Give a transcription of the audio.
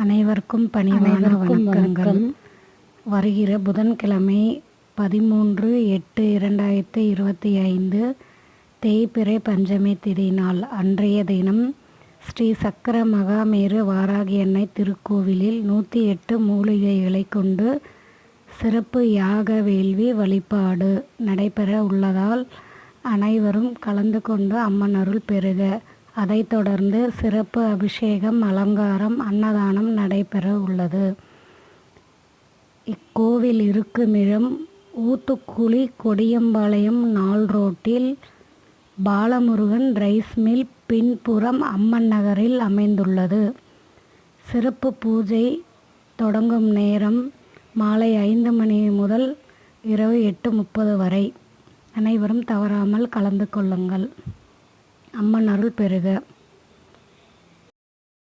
அனைவருக்கும் பணிவான வணக்கங்கள். வருகிற புதன்கிழமை பதிமூன்று எட்டு இரண்டாயிரத்தி இருபத்தி ஐந்து தேய்பிறை பஞ்சமி திதி நாள். அன்றைய தினம் ஸ்ரீ சக்கர மகாமேரு வாராகி அன்னை திருக்கோவிலில் நூற்றி எட்டு மூலிகைகளை கொண்டு சிறப்பு யாக வேள்வி வழிபாடு நடைபெற உள்ளதால் அனைவரும் கலந்து கொண்டு அம்மன் அருள் பெறுக. அதைத் தொடர்ந்து சிறப்பு அபிஷேகம் அலங்காரம் அன்னதானம் நடைபெற உள்ளது. இக்கோவில் இருக்குமிடம் ஊத்துக்குழி கொடியம்பாளையம் நாள் ரோட்டில் பாலமுருகன் ரைஸ் மில் பின்புறம் அம்மன் நகரில் அமைந்துள்ளது. சிறப்பு பூஜை தொடங்கும் நேரம் மாலை ஐந்து மணி முதல் இரவு எட்டு முப்பது வரை. அனைவரும் தவறாமல் கலந்து கொள்ளுங்கள். அம்மன் அருள் பெறுக.